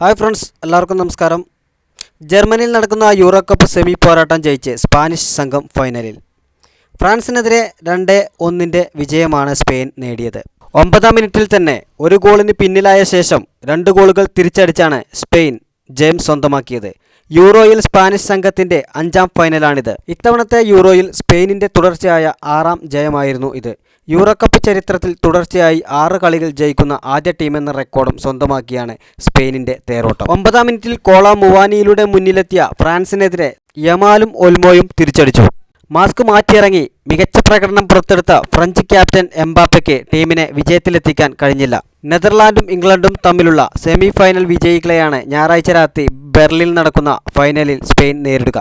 Hi friends എല്ലാവർക്കും നമസ്കാരം. ജർമ്മനിയിൽ നടക്കുന്ന യൂറോ കപ്പ് സെമി പോരാട്ടം ജയിച്ച് സ്പാനിഷ് സംഘം ഫൈനലിൽ ഫ്രാൻസിനെതിരെ രണ്ട് ഒന്നിന്റെ വിജയമാണ് സ്പെയിൻ നേടിയത്. ഒമ്പതാം മിനിറ്റിൽ തന്നെ ഒരു ഗോളിന് പിന്നിലായ ശേഷം രണ്ട് ഗോളുകൾ തിരിച്ചടിച്ചാണ് സ്പെയിൻ ജയം സ്വന്തമാക്കിയത്. യൂറോയിൽ സ്പാനിഷ് സംഘത്തിന്റെ അഞ്ചാം ഫൈനലാണിത് ഇത്തവണത്തെ യൂറോയിൽ സ്പെയിനിന്റെ തുടർച്ചയായ ആറാം ജയമായിരുന്നു ഇത്. യൂറോ കപ്പ് ചരിത്രത്തിൽ തുടർച്ചയായി ആറ് കളികൾ ജയിക്കുന്ന ആദ്യ ടീമെന്ന റെക്കോർഡും സ്വന്തമാക്കിയാണ് സ്പെയിനിന്റെ തേരോട്ടം. ഒമ്പതാം മിനിറ്റിൽ കോള മുവാനിയിലൂടെ മുന്നിലെത്തിയ ഫ്രാൻസിനെതിരെ യമാലും ഒൽമോയും തിരിച്ചടിച്ചു. മാസ്ക് മാറ്റിയിറങ്ങി മികച്ച പ്രകടനം പുറത്തെടുത്ത ഫ്രഞ്ച് ക്യാപ്റ്റൻ എംബാപ്പയ്ക്ക് ടീമിനെ വിജയത്തിലെത്തിക്കാൻ കഴിഞ്ഞില്ല. നെതർലാൻഡും ഇംഗ്ലണ്ടും തമ്മിലുള്ള സെമി ഫൈനൽ വിജയികളെയാണ് ഞായറാഴ്ച രാത്രി ബെർലിനിൽ നടക്കുന്ന ഫൈനലിൽ സ്പെയിൻ നേരിടുക.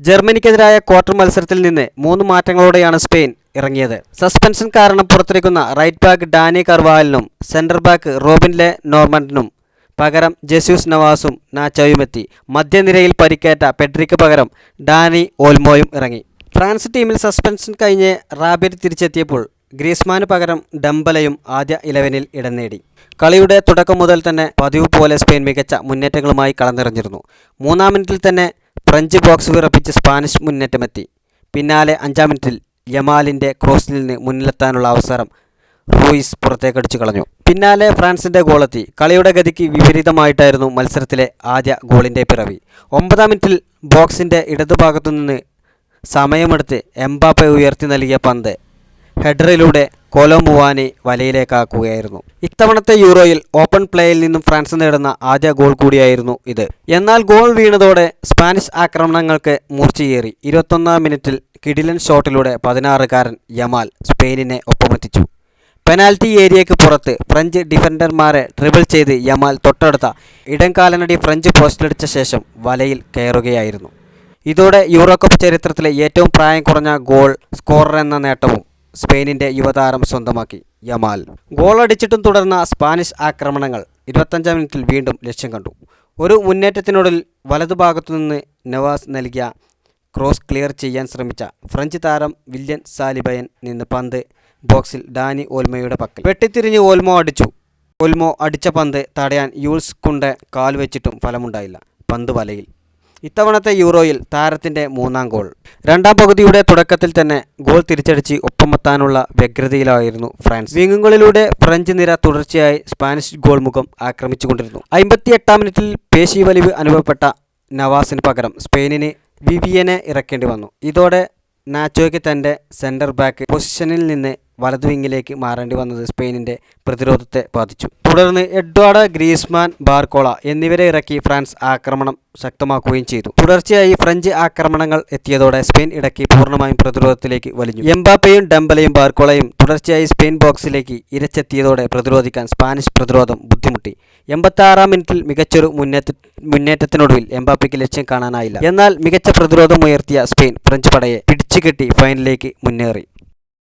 ജർമ്മനിക്കെതിരായ ക്വാർട്ടർ മത്സരത്തിൽ നിന്ന് മൂന്ന് മാറ്റങ്ങളോടെയാണ് സ്പെയിൻ ഇറങ്ങിയത്. സസ്പെൻഷൻ കാരണം പുറത്തിരിക്കുന്ന റൈറ്റ് ബാക്ക് ഡാനി കർവാലിനും സെന്റർ ബാക്ക് റോബിൻലെ നോർമൻഡിനും പകരം ജെസ്യൂസ് നവാസും നാച്ചോയുമെത്തി. മധ്യനിരയിൽ പരിക്കേറ്റ പെഡ്രിക്ക് പകരം ഡാനി ഓൽമോയും ഇറങ്ങി. ഫ്രാൻസ് ടീമിൽ സസ്പെൻഷൻ കഴിഞ്ഞ് റാബിറ്റ് തിരിച്ചെത്തിയപ്പോൾ ഗ്രീസ്മാന് പകരം ഡംബലയും ആദ്യ ഇലവനിൽ ഇടം നേടി. കളിയുടെ തുടക്കം മുതൽ തന്നെ പതിവ് പോലെ സ്പെയിൻ മികച്ച മുന്നേറ്റങ്ങളുമായി കളനിറഞ്ഞിരുന്നു മൂന്നാം മിനിറ്റിൽ തന്നെ ഫ്രഞ്ച് ബോക്സ് വിറപ്പിച്ച് സ്പാനിഷ് മുന്നേറ്റമെത്തി. പിന്നാലെ അഞ്ചാം മിനിറ്റിൽ യമാലിന്റെ ക്രോസിൽ നിന്ന് മുന്നിലെത്താനുള്ള അവസരം റൂയിസ് പുറത്തേക്കടിച്ചു കളഞ്ഞു. പിന്നാലെ ഫ്രാൻസിന്റെ ഗോളെത്തി. കളിയുടെ ഗതിക്ക് വിപരീതമായിട്ടായിരുന്നു മത്സരത്തിലെ ആദ്യ ഗോളിന്റെ പിറവി. ഒമ്പതാം മിനിറ്റിൽ ബോക്സിന്റെ ഇടതുഭാഗത്തു നിന്ന് സമയമെടുത്ത് എംബാപ്പെ ഉയർത്തി നൽകിയ പന്ത്. ഹെഡറിലൂടെ കൊലോമുവാനി വലയിലേക്കാക്കുകയായിരുന്നു. ഇത്തവണത്തെ യൂറോയിൽ ഓപ്പൺ പ്ലേയിൽ നിന്നും ഫ്രാൻസ് നേടുന്ന ആദ്യ ഗോൾ കൂടിയായിരുന്നു ഇത്. എന്നാൽ ഗോൾ വീണതോടെ സ്പാനിഷ് ആക്രമണങ്ങൾക്ക് മൂർച്ചയേറി. ഇരുപത്തൊന്നാം മിനിറ്റിൽ കിഡിലൻ ഷോട്ടിലൂടെ പതിനാറുകാരൻ യമാൽ സ്പെയിനിനെ ഒപ്പമെത്തിച്ചു പെനാൽറ്റി ഏരിയയ്ക്ക് പുറത്ത് ഫ്രഞ്ച് ഡിഫൻഡർമാരെ ട്രിബിൾ ചെയ്ത് യമാൽ തൊട്ടടുത്ത ഇടംകാലനടി ഫ്രഞ്ച് പോസ്റ്റിലടിച്ച ശേഷം വലയിൽ കയറുകയായിരുന്നു. ഇതോടെ യൂറോകപ്പ് ചരിത്രത്തിലെ ഏറ്റവും പ്രായം കുറഞ്ഞ ഗോൾ സ്കോറർ എന്ന നേട്ടവും സ്പെയിനിന്റെ യുവതാരം സ്വന്തമാക്കി യമാൽ. ഗോളടിച്ചിട്ടും തുടർന്ന സ്പാനിഷ് ആക്രമണങ്ങൾ ഇരുപത്തഞ്ചാം മിനിറ്റിൽ വീണ്ടും ലക്ഷ്യം കണ്ടു. ഒരു മുന്നേറ്റത്തിനൊടുവിൽ വലതുഭാഗത്തുനിന്ന് നവാസ് നൽകിയ ക്രോസ് ക്ലിയർ ചെയ്യാൻ ശ്രമിച്ച ഫ്രഞ്ച് താരം വില്യൻ സാലിബയൻ നിന്ന് പന്ത് ബോക്സിൽ ഡാനി ഓൽമയുടെ പക്കൽ. വെട്ടിത്തിരിഞ്ഞ് ഓൽമോ അടിച്ചു. ഓൽമോ അടിച്ച പന്ത് തടയാൻ യൂൾസ് കുണ്ട് കാൽ വെച്ചിട്ടും ഫലമുണ്ടായില്ല. പന്ത് വലയിൽ. ഇത്തവണത്തെ യൂറോയിൽ താരത്തിന്റെ മൂന്നാം ഗോൾ. രണ്ടാം പകുതിയുടെ തുടക്കത്തിൽ തന്നെ ഗോൾ തിരിച്ചടിച്ച് ഒപ്പമെത്താനുള്ള വ്യഗ്രതയിലായിരുന്നു ഫ്രാൻസ്. വിങ്ങുകളിലൂടെ ഫ്രഞ്ച് നിര തുടർച്ചയായി സ്പാനിഷ് ഗോൾ മുഖം ആക്രമിച്ചുകൊണ്ടിരുന്നു. അമ്പത്തിയെട്ടാം മിനിറ്റിൽ പേശി വലിവ് അനുഭവപ്പെട്ട നവാസിന് പകരം സ്പെയിനിന് വിവിയനെ ഇറക്കേണ്ടി വന്നു. ഇതോടെ നാച്ചോയ്ക്ക് തന്റെ സെന്റർ ബാക്ക് പൊസിഷനിൽ നിന്ന് വലതു വിങ്ങിലേക്ക് മാറേണ്ടി വന്നത് സ്പെയിനിന്റെ പ്രതിരോധത്തെ ബാധിച്ചു. തുടർന്ന് എഡ്വാർഡ് ഗ്രീസ്മാൻ ബാർക്കോള എന്നിവരെ ഇറക്കി ഫ്രാൻസ് ആക്രമണം ശക്തമാക്കുകയും ചെയ്തു. തുടർച്ചയായി ഫ്രഞ്ച് ആക്രമണങ്ങൾ എത്തിയതോടെ സ്പെയിൻ ഇടയ്ക്ക് പൂർണമായും പ്രതിരോധത്തിലേക്ക് വലിഞ്ഞു. എംബാപ്പയും ഡംബലയും ബാർക്കോളയും തുടർച്ചയായി സ്പെയിൻ ബോക്സിലേക്ക് ഇരച്ചെത്തിയതോടെ പ്രതിരോധിക്കാൻ സ്പാനിഷ് പ്രതിരോധം ബുദ്ധിമുട്ടി. എൺപത്തി മിനിറ്റിൽ മികച്ചൊരു മുന്നേറ്റ മുന്നേറ്റത്തിനൊടുവിൽ എംബാപ്പയ്ക്ക് ലക്ഷ്യം കാണാനായില്ല. എന്നാൽ മികച്ച പ്രതിരോധം ഉയർത്തിയ സ്പെയിൻ ഫ്രഞ്ച് പടയെ പിടിച്ചുകെട്ടി ഫൈനലിലേക്ക് മുന്നേറി.